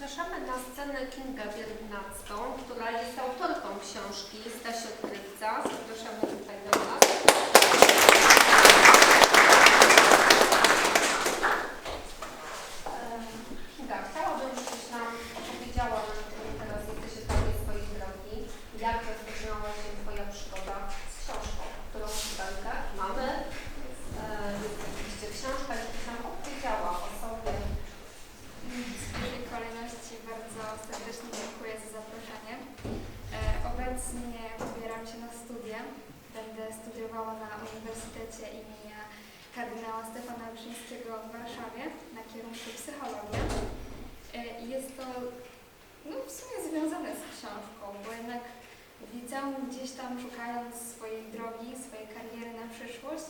zapraszamy na scenę Kingę Biernacką, która jest autorką książki Stasia Odkrywca. Zapraszamy tutaj do nas. Kinga, chciałabym, żebyś nam opowiedziała nam teraz jesteś etapie swojej drogi, jak rozpoczynała się Twoja przygoda z książką, którą czytelkę mamy. E, Jest oczywiście książka, żebyś nam opowiedziała o sobie, W pierwszej kolejności bardzo serdecznie dziękuję za zaproszenie. E, Obecnie wybieram się na studia. Będę studiowała na Uniwersytecie imienia kardynała Stefana Wyszyńskiego w Warszawie na kierunku psychologia. E, Jest to no, w sumie związane z książką, bo jednak w liceum gdzieś tam szukając swojej drogi, swojej kariery na przyszłość,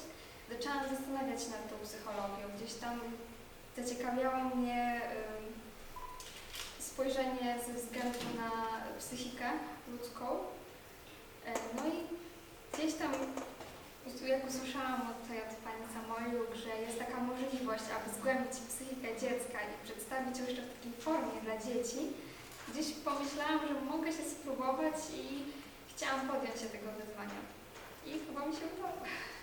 zaczęłam zastanawiać się nad tą psychologią. Gdzieś tam zaciekawiało mnie spojrzenie ze względu na psychikę ludzką. E, No i gdzieś tam jak usłyszałam od tej od pani Samoliuk, że jest taka możliwość, aby zgłębić psychikę dziecka i przedstawić ją jeszcze w takiej formie dla dzieci, gdzieś pomyślałam, że mogę się spróbować i chciałam podjąć się tego. I chyba mi się udało.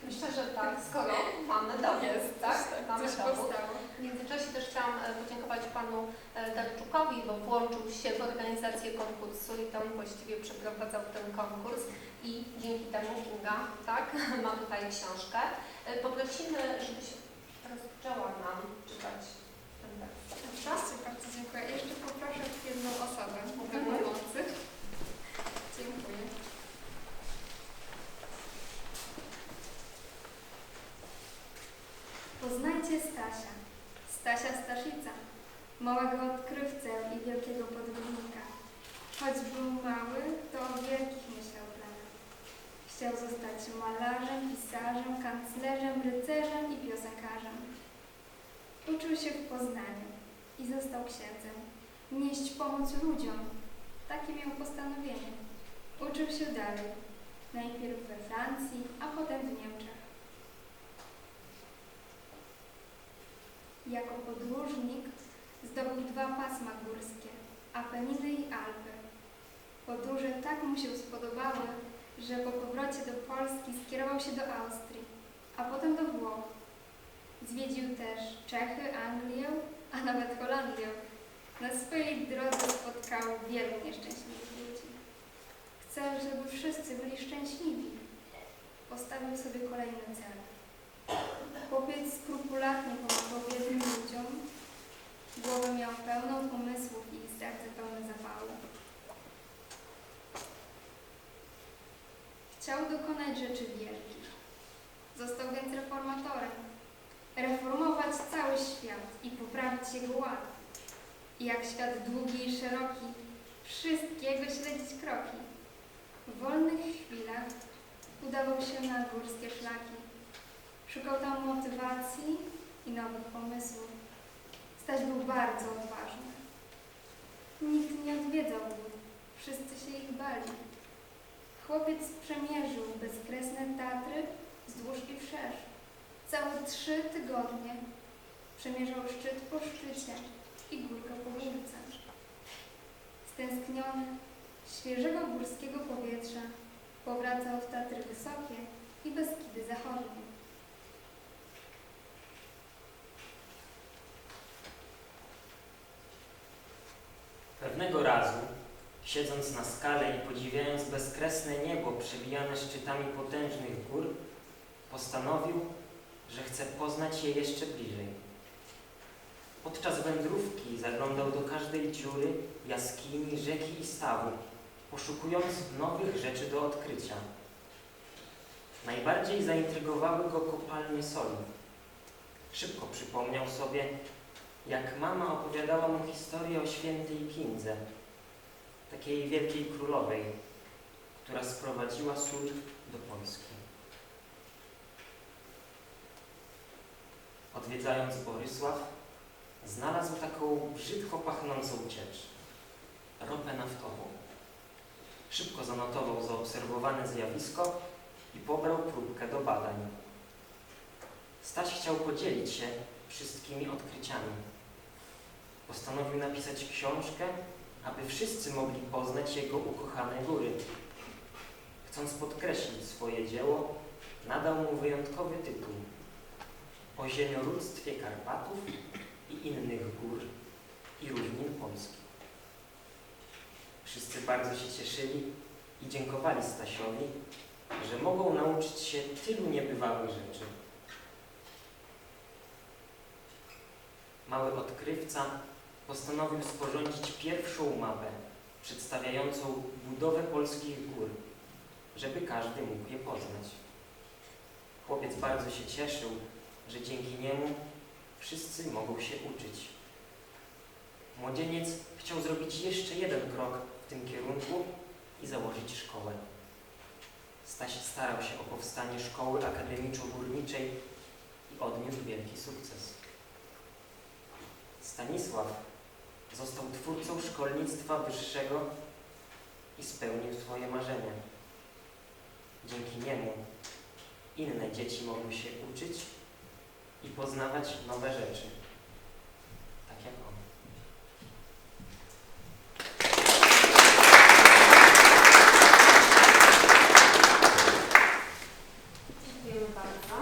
Myślę, że tak, skoro mamy dowód, tak? Mamy coś dowód. powstało. W międzyczasie też chciałam e, podziękować panu e, Darczukowi, bo włączył się w organizację konkursu i to on właściwie przeprowadzał ten konkurs i dzięki temu Kinga, tak, ma tutaj książkę. E, Poprosimy, żebyś rozpoczęła nam czytać ten tekst. Oczywiście, bardzo dziękuję. Jeszcze poproszę jedną osobę do Mhm. pomocy. Dziękuję. Poznajcie Stasia. Stasia Staszica, małego odkrywcę i wielkiego podróżnika. Choć był mały, to o wielkich myślał planach. Chciał zostać malarzem, pisarzem, kanclerzem, rycerzem i piosenkarzem. Uczył się w Poznaniu i został księdzem. Nieść pomoc ludziom. Takie miał postanowienie. Uczył się dalej. Najpierw we Francji, a potem w Niemczech. Jako podróżnik zdobył dwa pasma górskie, Apeniny i Alpy. Podróże tak mu się spodobały, że po powrocie do Polski skierował się do Austrii, a potem do Włoch. Zwiedził też Czechy, Anglię, a nawet Holandię. Na swojej drodze spotkał wielu nieszczęśliwych ludzi. Chce, żeby wszyscy byli szczęśliwi. Postawił sobie kolejny cel. Chłopiec skrupulatnie pomagał biednym ludziom. Głowę miał pełną pomysłów i serce pełne zapału. Chciał dokonać rzeczy wielkich. Został więc reformatorem. Reformować cały świat i poprawić jego ład. I jak świat długi i szeroki, wszystkiego śledzić kroki. W wolnych chwilach udawał się na górskie szlaki. Szukał motywacji i nowych pomysłów. Staś był bardzo odważny. Nikt nie odwiedzał go, wszyscy się ich bali. Chłopiec przemierzył bezkresne Tatry wzdłuż i wszerz. Całe trzy tygodnie przemierzał szczyt po szczycie i górkę po górce. Stęskniony świeżego górskiego powietrza powracał w Tatry Wysokie i Beskidy Zachodnie. Pewnego razu, siedząc na skale i podziwiając bezkresne niebo przebijane szczytami potężnych gór, postanowił, że chce poznać je jeszcze bliżej. Podczas wędrówki zaglądał do każdej dziury, jaskini, rzeki i stawu, poszukując nowych rzeczy do odkrycia. Najbardziej zaintrygowały go kopalnie soli. Szybko przypomniał sobie, jak mama opowiadała mu historię o świętej Kindze, takiej wielkiej królowej, która sprowadziła sól do Polski. Odwiedzając Borysław, znalazł taką brzydko pachnącą ciecz, ropę naftową. Szybko zanotował zaobserwowane zjawisko i pobrał próbkę do badań. Staś chciał podzielić się wszystkimi odkryciami. Postanowił napisać książkę, aby wszyscy mogli poznać jego ukochane góry. Chcąc podkreślić swoje dzieło, nadał mu wyjątkowy tytuł o ziemiorództwie Karpatów i innych gór i równin Polski. Wszyscy bardzo się cieszyli i dziękowali Stasiowi, że mogą nauczyć się tylu niebywałych rzeczy. Mały odkrywca postanowił sporządzić pierwszą mapę przedstawiającą budowę polskich gór, żeby każdy mógł je poznać. Chłopiec bardzo się cieszył, że dzięki niemu wszyscy mogą się uczyć. Młodzieniec chciał zrobić jeszcze jeden krok w tym kierunku i założyć szkołę. Staś starał się o powstanie szkoły akademiczo-górniczej i odniósł wielki sukces. Stanisław został twórcą szkolnictwa wyższego i spełnił swoje marzenia. Dzięki niemu inne dzieci mogły się uczyć i poznawać nowe rzeczy, tak jak on.